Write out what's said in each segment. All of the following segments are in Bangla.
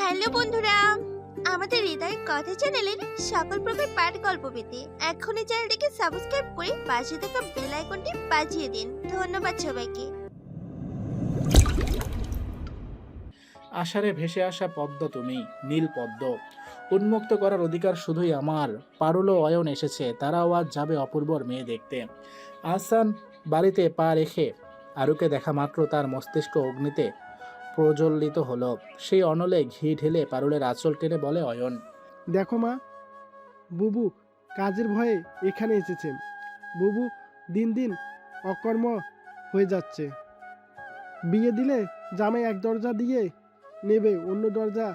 হ্যালো বন্ধুরা, আমাদের হৃদয় কথা চ্যানেলের সকল প্রকার পাঠ গল্প পেতে এখনই চ্যানেলটিকে সাবস্ক্রাইব করে পাশে থাকা বেল আইকনটি বাজিয়ে দিন। ধন্যবাদ সবাইকে। আষাঢ়ে ভেসে আসা পদ্ম তুমি, নীল পদ্ম। উন্মুক্ত করার অধিকার শুধুই আমার। পারুল অয়ন এসেছে, তারাও আজ যাবে অপূর্বর মেয়ে দেখতে। আহসান বাড়িতে পা রেখে আরুকে দেখা মাত্র তার মস্তিষ্ক অগ্নিতে প্রজ্বলিত হলো। সেই অনলে ঘি ঢেলে পারুলের আঁচল টেনে বলে অয়ন দেখো মা বুবু কাজের ভয়ে এখানে এসেছে বুবু দিন দিন অকর্ম হয়ে যাচ্ছে। বিয়ে দিলে জামাই এক দরজা দিয়ে নেবে অন্য দরজা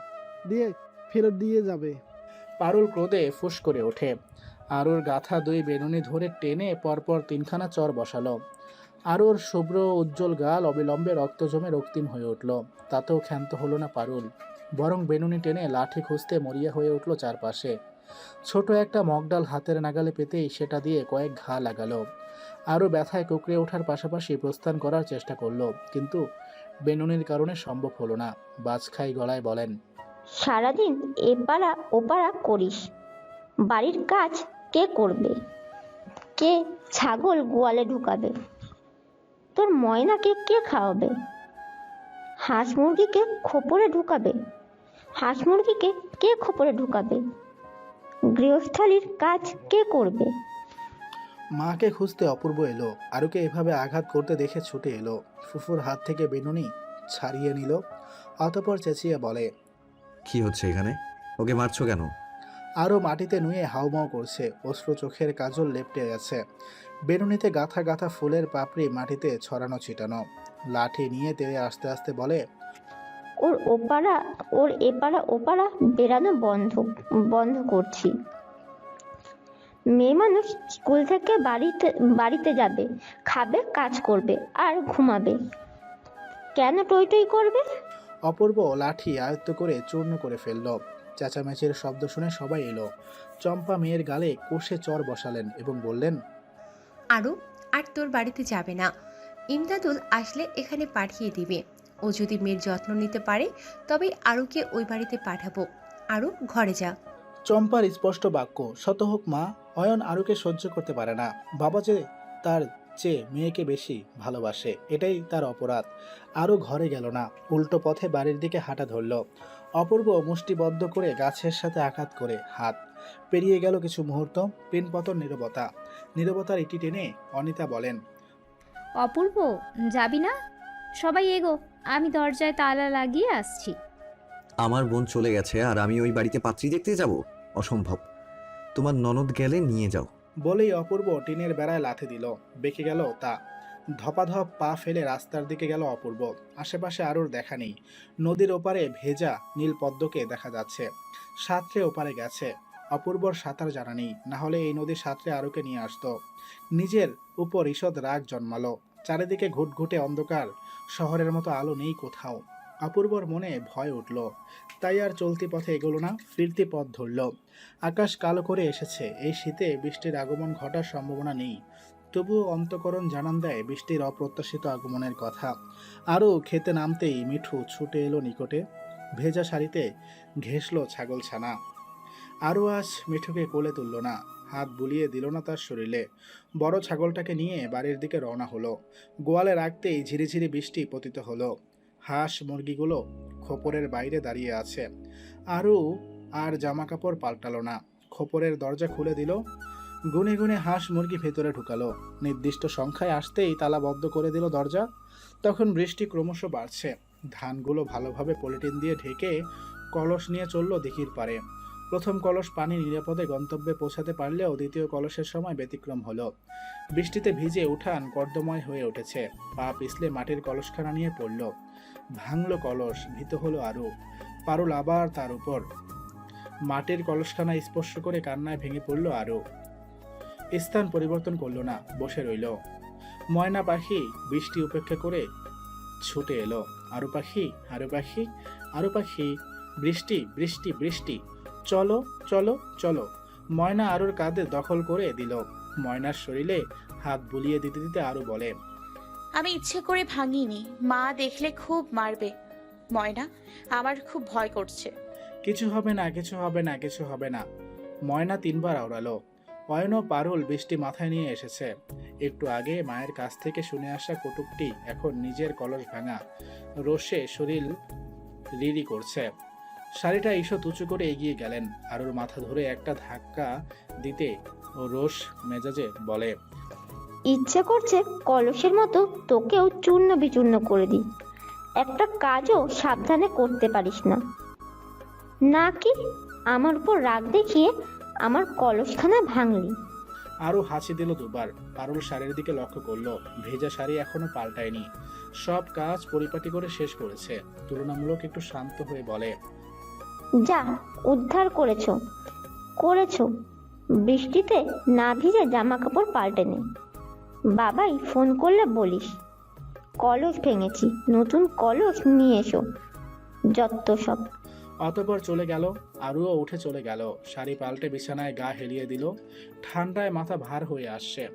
দিয়ে ফেরত দিয়ে যাবে। পারুল ক্রোধে ফুস করে ওঠে। আরুর গাথা দুই বেনুনি ধরে টেনে পরপর তিনখানা চর বসালো। আরুর শুভ্র উজ্জ্বল গাল অবিলম্বে রক্ত জমে রক্তিম হয়ে উঠল। তাতেও ক্ষান্ত হলো না পারুল। বরং বেনুনি টেনে লাঠি খুঁজতে মরিয়া হয়ে উঠল চারপাশে। ছোট একটা মগডাল হাতের নাগালে পেতেই সেটা দিয়ে কয়েক ঘা লাগালো। আরও ব্যথায় কুকড়ে ওঠার পাশাপাশি প্রস্থান করার চেষ্টা করল, কিন্তু বেনুনির কারণে সম্ভব হলো না। বাজখাই গলায় বলেন, সারাদিন এপাড়া ওপাড়া করিস। বাড়ির কাজ কে করবে? কে ছাগল গোয়ালে ঢুকাবে? তোর ময়নাকে কে খাওয়াবে? হাঁস মুরগিকে খোপরে ঢুকাবে। হাঁস মুরগিকে কে খোপরে ঢুকাবে? গৃহস্থালির কাজ কে করবে? মাকে খুঁজতে অপূর্ব এলো। আরুকে এভাবে আঘাত করতে দেখে ছুটে এলো। ফুফুর হাত থেকে বেনুনি ছাড়িয়ে নিল। অতপর চেঁচিয়ে বলে কি হচ্ছে এখানে? ওকে মারছো কেন? আরও মাটিতে নুয়ে হাউমাউ করছে। অশ্রু চোখের কাজল লেপটে গেছে বেনুনিতে গাথা গাথা ফুলের পাপড়ি মাটিতে ছড়ানো ছিটানো। লাঠি নিয়ে তেড়ে আস্তে আস্তে বলে ওর ওপাড়া ওর এপাড়া ওপাড়া বেরানো বন্ধ বন্ধ করছি। মেয়ে মানুষ স্কুল থেকে বাড়িতে বাড়িতে যাবে খাবে কাজ করবে আর ঘুমাবে। কেন টই টই করবে? অপূর্ব লাঠি আয়ত্ত করে চূর্ণ করে ফেলল। চেঁচামেচির শব্দ শুনে সবাই এলো। চম্পা মেয়ের গালে কষে চর বসালেন এবং বললেন আরও আর তোর বাড়িতে যাবে না। ইমদাদুল আসলে এখানে পাঠিয়ে দিবে। ও যদি মেয়ের যত্ন নিতে পারে তবে আরুকে ওই বাড়িতে পাঠাবো। আরও ঘরে যা। চম্পার স্পষ্ট বাক্য শত হোক মা, অয়ন আরুকে সহ্য করতে পারে না। বাবা যে তার চেয়ে মেয়েকে বেশি ভালোবাসে, এটাই তার অপরাধ। আরও ঘরে গেল না, উল্টো পথে বাড়ির দিকে হাঁটা ধরল। অপূর্ব মুষ্টিবদ্ধ করে গাছের সাথে আঘাত করে হাত। পেরিয়ে গেল কিছু মুহূর্ত, পিনপতন নীরবতা। নীরবতার ইটি টেনে অনিতা বলেন অপূর্ব যাবি না? সবাই এগো আমি দরজায় তালা লাগিয়ে আসছি। আমার বোন চলে গেছে আর আমি ওই বাড়িতে পাত্রী দেখতে যাব? অসম্ভব। তোমার ননদ গেলে নিয়ে যাও। বলেই অপূর্ব টিনের বেড়ায় লাথি দিল। বেঁকে গেল তা। ধপাধপ পা ফেলে রাস্তার দিকে গেল অপূর্ব। আশেপাশে আরুর দেখা নেই। নদীর ওপারে ভেজা নীল পদ্মকে দেখা যাচ্ছে। সাঁতরে ওপারে গেছে। অপূর্বর সাঁতার জানা নেই, না হলে এই নদী সাঁতরে আরুকে নিয়ে আসতো। নিজের উপর ঈষৎ রাগ জন্মালো। চারিদিকে ঘুটঘুটে অন্ধকার, শহরের মতো আলো নেই কোথাও। অপূর্বর মনে ভয় উঠল। তাই আর চলতি পথে এগোলো না, ফিরতি পথ ধরল। আকাশ কালো করে এসেছে, এই শীতে বৃষ্টির আগমন ঘটার সম্ভাবনা নেই। তবুও অন্তকরণ জানান দেয় বৃষ্টির অপ্রত্যাশিত আগমনের কথা। আরও খেতে নামতেই মিঠু ছুটে এলো নিকটে। ভেজা শাড়িতে ঘেঁষল ছাগল ছানা আরও আজ মিঠুকে কোলে তুলল না, হাত বুলিয়ে দিল না তার শরীরে। বড় ছাগলটাকে নিয়ে বাড়ির দিকে রওনা হলো। গোয়ালে রাখতেই ঝিরিঝিরি বৃষ্টি পতিত হলো। হাঁস মুরগিগুলো খোপরের বাইরে দাঁড়িয়ে আছে। আরও আর জামা কাপড় পাল্টালো না। খোপরের দরজা খুলে দিল। গুনে গুনে হাঁস মুরগি ভেতরে ঢুকালো। নির্দিষ্ট সংখ্যায় আসতেই তালা বদ্ধ করে দিল দরজা। তখন বৃষ্টি ক্রমশ বাড়ছে। ধানগুলো ভালোভাবে পলিটিন দিয়ে ঢেকে কলস নিয়ে চলল দিঘির পারে প্রথম কলস পানি নিরাপদে গন্তব্যে পৌঁছাতে পারলেও দ্বিতীয় কলসের সময় ব্যতিক্রম হলো। বৃষ্টিতে ভিজে উঠান কর্দময় হয়ে উঠেছে। পা পিছলে মাটির কলসখানা নিয়ে পড়ল। ভাঙলো কলস, ভীত হলো আরও। পারুল আবার তার উপর। মাটির কলসখানা স্পর্শ করে কান্নায় ভেঙে পড়ল আরও। স্থান পরিবর্তন করল না, বসে রইল। ময়না পাখি বৃষ্টি উপেক্ষা করে ছুটে এলো। আরও পাখি আরও পাখি আরও পাখি। বৃষ্টি বৃষ্টি বৃষ্টি। চলো চলো চলো। ময়না আরুর কাঁধে দখল করে দিল। ময়নার শরীরে হাত বুলিয়ে দিতে দিতে আরও বলে আমি ইচ্ছে করে ভাঙিনি মা দেখলে খুব মারবে। ময়না আমার খুব ভয় করছে। কিছু হবে না কিছু হবে না কিছু হবে না। ময়না তিনবার আওড়ালো। অয়ন ও পারুল বৃষ্টি মাথায় নিয়ে এসেছে। একটু আগে মায়ের কাছ থেকে শুনে আসা কটুকটি এখন নিজের কলস ভাঙা। রোষে শরীর রিরি করছে। শাড়িটা ঈষৎ উঁচু করে এগিয়ে গেলেন। আর ওর মাথা ধরে একটা ধাক্কা দিতে ও রোষ মেজাজে বলে ইচ্ছে করছে কলসের মতো তোকেও চূর্ণ বিচূর্ণ করে দিই। একটা কাজও সাবধানে করতে পারিস না। নাকি আমার উপর রাগ দেখিয়ে আমার কলসখানা ভাঙলি। আরও হাসি দিল দুবার। পারুল শাড়ির দিকে লক্ষ্য করল। ভেজা শাড়ি এখনও পাল্টায়নি। সব কাজ পরিপাটি করে শেষ করেছে। তুলনামূলক একটু শান্ত হয়ে বলে যা উদ্ধার করেছ। করেছ। বৃষ্টিতে না ভিজে জামা কাপড় পাল্টে নে। বাবাই ফোন করলে বলিস, কলস ভেঙেছি, নতুন কলস নিয়ে এসো। যত সব। অতপর চলে গেল, আরুও উঠে চলে গেল। শাড়ি পাল্টে বিছানায় গা হেলিয়ে দিল। ঠান্ডায় মাথা ভার হয়ে আসছে।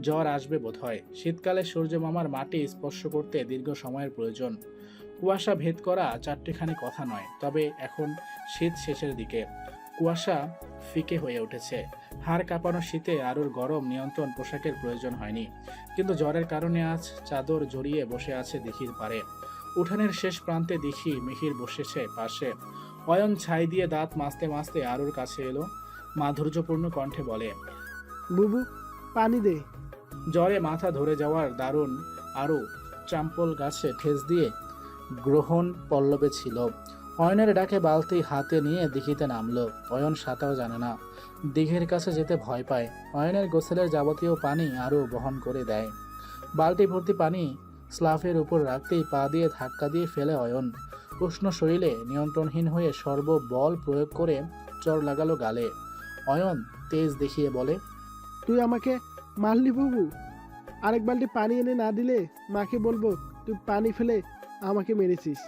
জ্বর আসবে বোধহয়। শীতকালে সূর্য মামার মাটি স্পর্শ করতে দীর্ঘ সময়ের প্রয়োজন। কুয়াশা ভেদ করা চারটিখানি কথা নয় তবে এখন শীত শেষের দিকে। কুয়াশা ফিকে হয়ে উঠেছে। হাড় কাঁপানো শীতে আরুর গরম নিয়ন্ত্রণ পোশাকের প্রয়োজন হয়নি। কিন্তু জ্বরের কারণে আজ চাদর জড়িয়ে বসে আছে দিঘির পারে উঠানের শেষ প্রান্তে দেখি মিহির বসেছে পাশে। অয়ন ছাই দিয়ে দাঁত মাজতে মাজতে আরুর কাছে এলো। মাধুর্যপূর্ণ কণ্ঠে বলে বুবু পানি দে। জ্বরে মাথা ধরে যাওয়ার দারুণ আরও চাম্পল গাছে ঠেস দিয়ে গ্রহণ পল্লবে ছিল। অয়নের ডাকে বালতি হাতে নিয়ে দিঘিতে নামলো। অয়ন সাঁতার জানে না। দিঘির কাছে যেতে ভয় পায়। অয়নের গোসলের যাবতীয় পানি আরও বহন করে দেয়। বালতি ভর্তি পানি স্লাফের উপর রাখতেই পা দিয়ে ধাক্কা দিয়ে ফেলে অয়ন। উষ্ণ শরীরে নিয়ন্ত্রণহীন হয়ে সর্ববল প্রয়োগ করে চর লাগালো গালে। অয়ন তেজ দেখিয়ে বলে, তুই আমাকে মারলি বুবু। আরেক বালতি পানি এনে না দিলে মাকে বলব, তুই পানি ফেলে আমাকে মেরেছিস।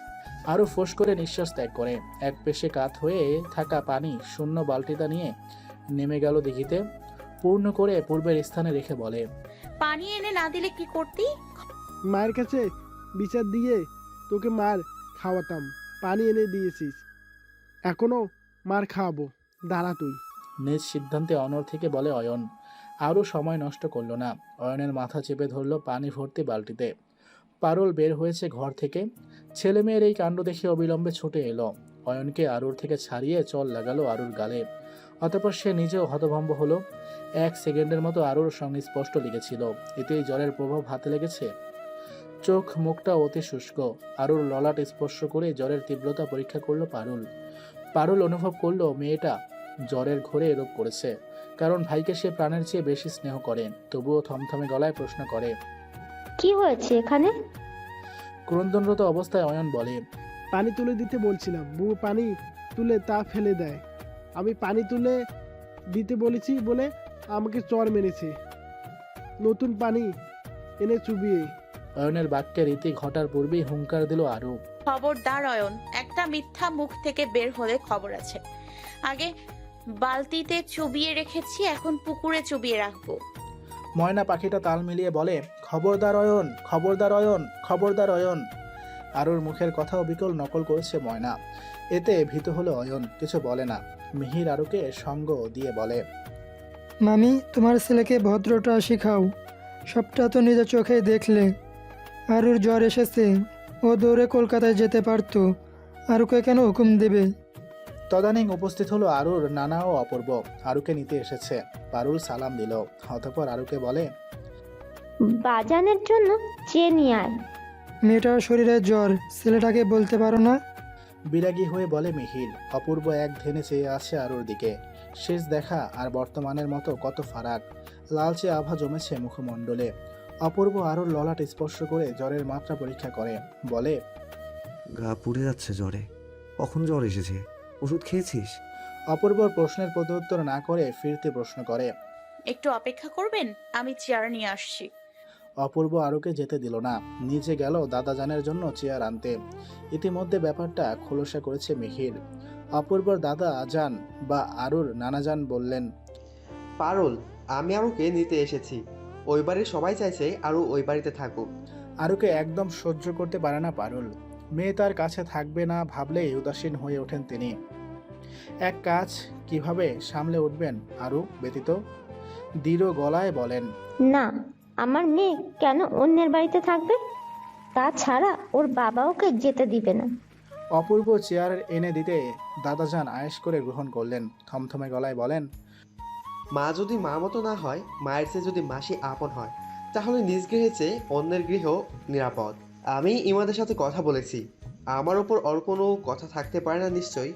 আরও ফোঁস করে নিঃশ্বাস ত্যাগ করে। এক পেশে কাত হয়ে থাকা পানি শূন্য বালতিটা নিয়ে নেমে গেল দিঘিতে পূর্ণ করে পূর্বের স্থানে রেখে বলে। পানি এনে না দিলে কি করতি? মায়ের কাছে বিচার দিয়ে তোকে মার খাওয়াতাম। পানি এনে দিয়েছিস। এখনও মার খাওয়াবো। দাঁড়া তুই। নিজ সিদ্ধান্তে অনর থেকে বলে অয়ন। আরও সময় নষ্ট করল না। অয়নের মাথা চেপে ধরলো পানি ভর্তি বালতিতে। পারুল বের হয়েছে ঘর থেকে। ছেলে মেয়ের এই কাণ্ড দেখে অবিলম্বে ছুটে এলো। অয়নকে আরুর থেকে ছাড়িয়ে চল লাগালো আরুর গালে। অতপর সে নিজেও হতভম্ব হলো। এক সেকেন্ডের মতো আরুর সঙ্গে স্পষ্ট লেগেছিল। এতেই জলের প্রভাব হাতে লেগেছে। চোখ মুখটা অতি শুষ্ক। আরুর ললাট স্পর্শ করে জ্বরের তীব্রতা পরীক্ষা করল পারুল। পারুল অনুভব করল, মেয়েটা জ্বরের ঘোরে এরূপ করেছে। কারণ ভাইকে সে প্রাণের চেয়ে বেশি স্নেহ করে। তবুও থমথমে গলায় প্রশ্ন করে কি হয়েছে এখানে? ক্রন্দনরত অবস্থায় অয়ন বলে পানি তুলে দিতে বলছিলাম বুবু পানি তুলে তা ফেলে দেয়। আমি পানি তুলে দিতে বলেছি বলে আমাকে চর মেরেছে। নতুন পানি এনে চুবিয়ে। অয়নের বাক্যে রীতি ঘটার পূর্বেই হুঙ্কার দিল আরু খবরদার অয়ন একটা মিথ্যা মুখ থেকে বের হলে খবর আছে। আগে বালতিতে চুবিয়ে রেখেছি এখন পুকুরে চুবিয়ে রাখব। ময়না পাখিটা তাল মিলিয়ে বলে, খবরদার অয়ন খবরদার অয়ন খবরদার অয়ন। আরুর মুখের কথাও বিকল নকল করেছে ময়না। এতে ভীত হলো অয়ন, কিছু বলে না। মিহির আরুকে সঙ্গ দিয়ে বলে মামি তোমার ছেলেকে ভদ্রটা শেখাও। সবটা তো নিজের চোখেই দেখলে। আরুর জ্বর এসেছে। ও দৌড়ে কলকাতায় যেতে পারতো। আর ওকে কেন হুকুম দেবে? তদানীং উপস্থিত হলো আরুর নানা ও অপূর্ব। আরুকে নিতে এসেছে। পারুল সালাম দিল। অতপর আরুকে বলে বাজানের জন্য চেয়ে নিয়ে আয়। মেয়েটার শরীরে জ্বর ছেলেটাকে বলতে পারো না? বিরাগী হয়ে বলে মিহির। অপূর্ব এক ধেনে চেয়ে আছে আরুর দিকে। শেষ দেখা আর বর্তমানের মতো কত ফারাক। লালচে আভা জমেছে মুখমণ্ডলে। অপূর্ব আরুর ললাট স্পর্শ করে জ্বরের মাত্রা পরীক্ষা করে। বলে গা পুড়ে যাচ্ছে জ্বরে। কখন জ্বর এসেছে? ওষুধ খেয়েছিস? অপূর্বর প্রশ্নের প্রত্যুত্তর না করে ফিরতে প্রশ্ন করে। একটু অপেক্ষা করবেন আমি চেয়ার নিয়ে আসছি। অপূর্ব আরুকে যেতে দিল না। নিজে গেল দাদা দাদাজানের জন্য চেয়ার আনতে। ইতিমধ্যে ব্যাপারটা খোলসা করেছে মিহির। অপূর্বর দাদা আজান বা আরুর নানা নানাজান বললেন পারুল আমি আরুকে নিতে এসেছি। ওই বাড়ির সবাই চাইছে আরু ওই বাড়িতে থাকুক। আরুকে একদম সহ্য করতে পারে না পারুল। মেয়ে তার কাছে থাকবে না ভাবলেই উদাসীন হয়ে ওঠেন তিনি। এক কাজ কীভাবে সামলে উঠবেন আরও ব্যতীত? দৃঢ় গলায় বলেন না আমার মেয়ে কেন অন্যের বাড়িতে থাকবে? তাছাড়া ওর বাবা ওকে যেতে দিবে না। অপূর্ব চেয়ার এনে দিতে দাদাজান আয়েশ করে গ্রহণ করলেন। থমথমে গলায় বলেন মা যদি মা মতো না হয় মায়ের চেয়ে যদি মাসি আপন হয় তাহলে নিজ গৃহে চেয়ে অন্যের গৃহ নিরাপদ। আমি ইমাদের সাথে কথা বলেছি। আমার ওপর ওর কোনো কথা থাকতে পারে না নিশ্চয়ই।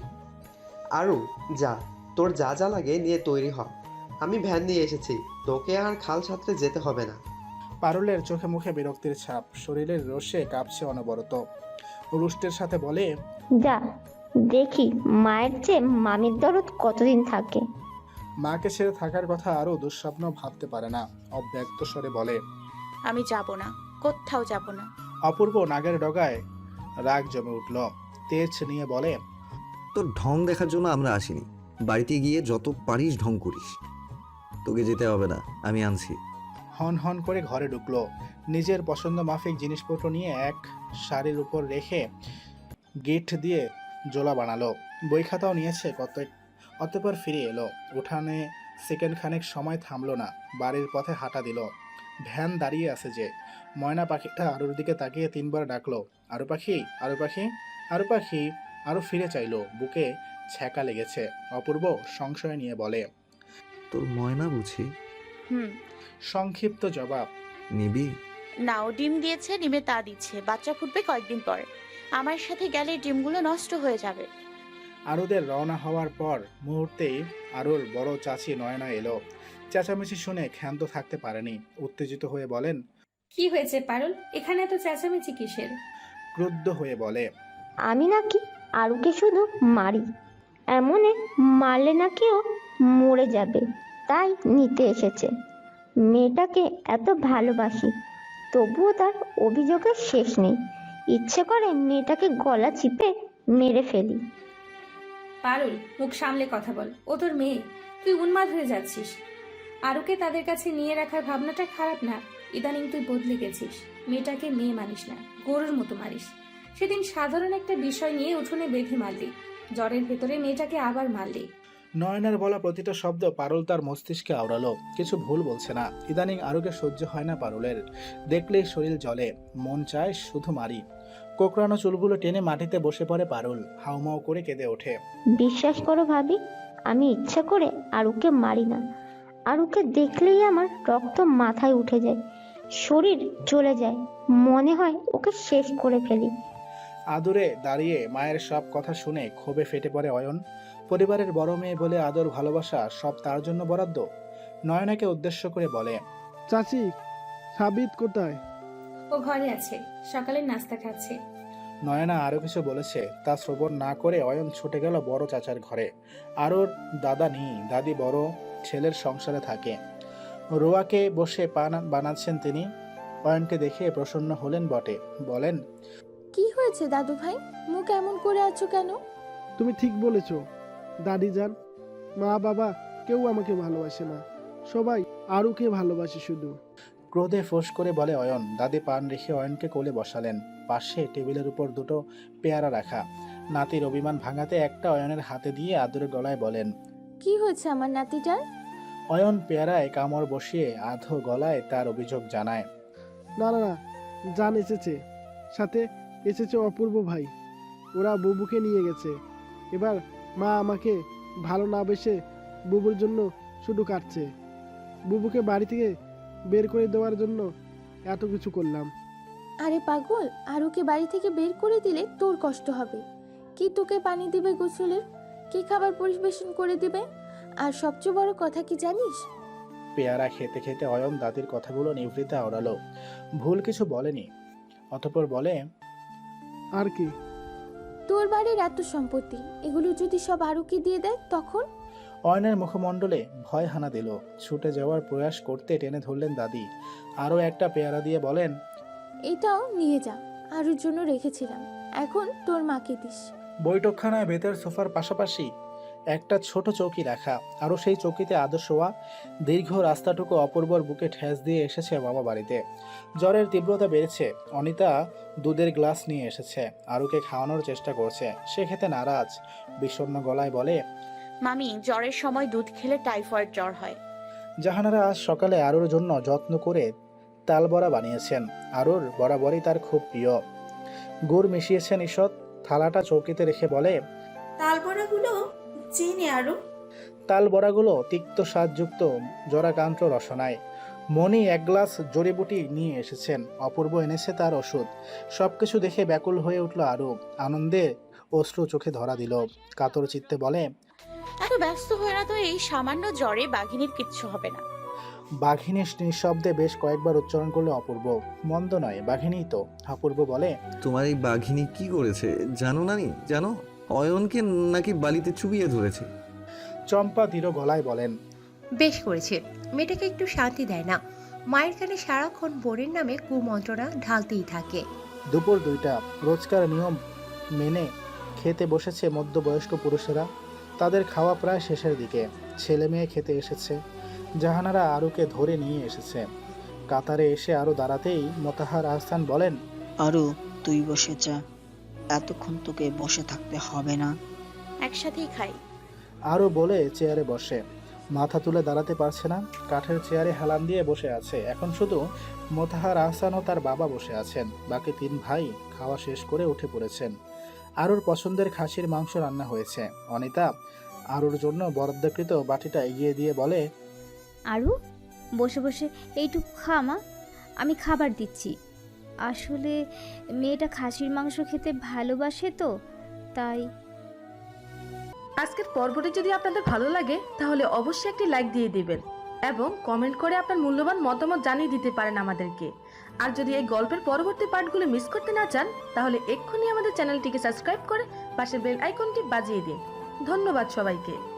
আরও যা তোর যা যা লাগে নিয়ে তৈরি হ। আমি ভ্যান নিয়ে এসেছি তোকে আর খাল সাঁতরে যেতে হবে না। পারুলের চোখে মুখে বিরক্তির ছাপ শরীরের রোষে কাঁপছে অনবরত। রুষ্টের সাথে বলে যা দেখি মায়ের চেয়ে মামির দরদ কতদিন থাকে? মাকে ছেড়ে থাকার কথা আরও দুঃস্বপ্ন ভাবতে পারে না অব্যক্ত স্বরে বলে। আমি যাব না কোথাও যাব না। অপূর্ব নাগের ডগায় রাগ জমে উঠল। তেজ নিয়ে বলে তোর ঢং দেখার জন্য আমরা আসিনি। বাড়িতে গিয়ে যত পারিস ঢং করিস। তোকে যেতে হবে না, আমি আনছি। হন হন করে ঘরে ঢুকলো। নিজের পছন্দ মাফিক জিনিসপত্র নিয়ে এক শাড়ির উপর রেখে গিট দিয়ে জোলা বানালো। বই খাতাও নিয়েছে কত অতপর ফিরে এলো। উঠানে সেকেন্ড খানেক সময় থামলো না। বাড়ির পথে হাঁটা দিল। ভ্যান দাঁড়িয়ে আছে যে। ময়না পাখিটা আরুর দিকে তাকিয়ে তিনবার ডাকলো। আরু পাখি আরু পাখি আরু পাখি আরও ফিরে চাইলো বুকে ছ্যাঁকা লেগেছে। অপূর্ব সংশয় নিয়ে বলে তোর ময়না বুঝি? হুম। সংক্ষিপ্ত জবাব নিবি? নাও ডিম দিয়েছে ডিমে তা দিচ্ছে। বাচ্চা ফুটবে কয়েকদিন পর। আমার সাথে গেলে ডিমগুলো নষ্ট হয়ে যাবে। আরুদের রওনা হওয়ার পর মুহূর্তেই আরুর বড় চাচি নয়না এলো। চেঁচামেচি শুনে ক্ষান্ত থাকতে পারেনি। উত্তেজিত হয়ে বলেন কি হয়েছে পারুল? এখানে এত চেঁচামেচি কিসের? ক্রুদ্ধ হয়ে বলে আমি নাকি আরুকে শুধু মারি? এমনে মারলে নাকি ও মরে যাবে, তাই নিতে এসেছে। মেয়েটাকে এত ভালোবাসি, তবুও তার অভিযোগের শেষ নেই। ইচ্ছে করে মেয়েটাকে গলা চিপে মেরে ফেলি। পারুল, মুখ সামলে কথা বল। ও তোর মেয়ে। তুই উন্মাদ হয়ে যাচ্ছিস। আরুকে তাদের কাছে নিয়ে রাখার ভাবনাটা খারাপ না। ইদানিং তুই বদলে গেছিস। মেয়েটাকে মেয়ে মানিস না, গরুর মতো মারিস। সেদিন সাধারণ একটা বিষয় নিয়ে উঠোনে বেঁধে মারলি। জ্বরের ভেতরে মেয়েটাকে আবার মারলি। নয়নার বলা প্রতিটা শব্দ পারুল তার মস্তিষ্কে আওড়ালো। কিছু ভুল বলছে না। ইদানিং আরুকে সহ্য হয় না পারুলের। দেখলেই শরীর জ্বলে। মন চায় শুধু মারি। কোকড়ানো চুলগুলো টেনে মাটিতে বসে পড়ে পারুল। হাউমাউ করে কেঁদে ওঠে। বিশ্বাস করো ভাবি আমি ইচ্ছা করে আরুকে মারি না। আরুকে দেখলেই আমার রক্ত মাথায় উঠে যায়। শরীর চলে যায়। মনে হয় ওকে শেষ করে ফেলি। আদরে দাঁড়িয়ে মায়ের সব কথা শুনে ক্ষোভে ফেটে পড়ে অয়ন। পরিবারের বড় মেয়ে বলে আদর ভালোবাসা সব তার জন্য বরাদ্দ। নয়নাকে উদ্দেশ্য করে বলে চাচি সাবিত কোথায়? ও ঘরে আছে সকালে নাস্তা খাচ্ছে। নয়না আরও কিছু বলেছে তা শ্রবণ না করে অয়ন ছুটে গেল বড় চাচার ঘরে। আরোর দাদা নেই দাদি বড় ছেলের সংসারে থাকে। রোয়াকে বসে পান বানাচ্ছেন তিনি। অয়নকে দেখে প্রসন্ন হলেন বটে বলেন কি হয়েছে দাদু ভাই মুখ এমন করে আছো কেন? তুমি ঠিক বলেছ। দাদি যান মা বাবা কেউ আমাকে ভালোবাসে না। সবাই আরুকে ভালোবাসে শুধু। ক্রোধে ফোঁস করে বলে অয়ন। দাদি পান রেখে অয়নকে কোলে বসালেন। পাশে টেবিলের উপর দুটো পেয়ারা রাখা। নাতির অভিমান ভাঙাতে একটা অয়নের হাতে দিয়ে আদরে গলায় বলেন কি হয়েছে আমার নাতিটার? অয়ন পেয়ারায় কামড় বসিয়ে আধো গলায় তার অভিযোগ জানায়। না না না জান এসেছে। সাথে এসেছে অপূর্ব ভাই। ওরা বুবুকে নিয়ে গেছে। এবার মা আমাকে ভালো না বেসে বুবুর জন্য শুধু কাটছে। বুবুকে বাড়ি থেকে বের করে দেওয়ার জন্য এত কিছু করলাম। আরে পাগল আর ওকে বাড়ি থেকে বের করে দিলে তোর কষ্ট হবে। কি তোকে পানি দিবে গোসলের? কি খাবার পরিবেশন করে দিবে? আর সবচেয়ে বড় কথা কি জানিস? পেয়ারা খেতে খেতে অয়ন দাদির কথাগুলো নিভৃতে আওড়ালো। ভুল কিছু বলেনি। অতঃপর বলে আর কি? তোর বাড়ির এত সম্পত্তি এগুলো যদি সব আরুকে দিয়ে দেয় তখন? অয়নের মুখমণ্ডলে ভয় হানা দিল। ছুটে যাওয়ার প্রয়াস করতে টেনে ধরলেন দাদি। আরও একটা পেয়ারা দিয়ে বলেন এটাও নিয়ে যা আরুর জন্য রেখেছিলাম। এখন তোর মাকে দিস। বৈঠকখানায় বেতের সোফার পাশাপাশি একটা ছোট চৌকি রাখা। আরও সেই চৌকিতে আদর শোয়া দীর্ঘ রাস্তাটুকু অপূর্বর বুকে ঠেস দিয়ে এসেছে মামা বাড়িতে। জ্বরের তীব্রতা বেড়েছে। অনিতা দুধের গ্লাস নিয়ে এসেছে। আরুকে খাওয়ানোর চেষ্টা করছে। সে খেতে নারাজ। বিষণ্ণ গলায় বলে মামি জ্বরের সময় দুধ খেলে টাইফয়েড জ্বর হয়। জাহানারা আজ সকালে আরুর জন্য যত্ন করে তাল বড়া বানিয়েছেন। আরুর বরাবরই তার খুব প্রিয়। গুড় মিশিয়েছেন ঈষৎ। থালাটা চৌকিতে রেখে বলে তালবড়াগুলো চিনি আরও। তাল বড়াগুলো তিক্ত স্বাদযুক্ত জরাকান্ত রসনায়। মণি এক গ্লাস জড়িবুটি নিয়ে এসেছেন। অপূর্ব এনেছে তার ওষুধ। সবকিছু দেখে ব্যাকুল হয়ে উঠল আরু। আনন্দে অশ্রু চোখে ধরা দিল। কাতর চিত্তে বলে এত ব্যস্ত হয়ে না তো এই সামান্য জ্বরে বাঘিনীর কিচ্ছু হবে না? বাঘিনী নিঃশব্দে বেশ কয়েকবার উচ্চারণ করলে অপূর্ব। মন্দ নয় বাঘিনী তো। অপূর্ব বলে তোমার এই বাঘিনী কি করেছে? জানো নানি? জানো? অয়নকে নাকি বালিতে চুবিয়ে ধরেছে। চম্পা দৃঢ় গলায় বলেন বেশ করেছে। মেয়েটাকে একটু শান্তি দেয় না। মায়ের কানে সারাক্ষণ বোনের নামে কুমন্ত্রণা ঢালতেই থাকে। দুপুর দুইটা রোজকার নিয়ম মেনে খেতে বসেছে মধ্যবয়স্ক পুরুষেরা। তাদের খাওয়া প্রায় শেষের দিকে। ছেলে মেয়ে খেতে এসেছে। জাহানারা আরুকে ধরে নিয়ে এসেছে। কাতারে এসে আরও দাঁড়াতেই মোতাহার আহসান বলেন আরও তুই বসে যা। এতক্ষণ তোকে বসে থাকতে হবে না। একসাথেই খাই। আরও বলে চেয়ারে বসে। মাথা তুলে দাঁড়াতে পারছে না কাঠের চেয়ারে হেলান দিয়ে বসে আছে। এখন শুধু মোতাহার আহসান ও তার বাবা বসে আছেন। বাকি তিন ভাই খাওয়া শেষ করে উঠে পড়েছেন। আরুর পছন্দের খাসির মাংস রান্না হয়েছে। অনিতা আরুর জন্য বরাদ্দকৃত বাটিটা এগিয়ে দিয়ে বলে আরু বসে বসে এইটুকু খা মা। আমি খাবার দিচ্ছি। আসলে মেয়েটা খাসির মাংস খেতে ভালোবাসে তো, তাই। আজকের পর্বটি যদি আপনাদের ভালো লাগে, তাহলে অবশ্যই একটি লাইক দিয়ে দিবেন এবং কমেন্ট করে আপনার মূল্যবান মতামত জানিয়ে দিতে পারেন আমাদেরকে। আর যদি এই গল্পের পরবর্তী পার্টগুলো মিস করতে না চান, তাহলে এক্ষুনি আমাদের চ্যানেলটিকে সাবস্ক্রাইব করে পাশের বেল আইকনটি বাজিয়ে দিন। ধন্যবাদ সবাইকে।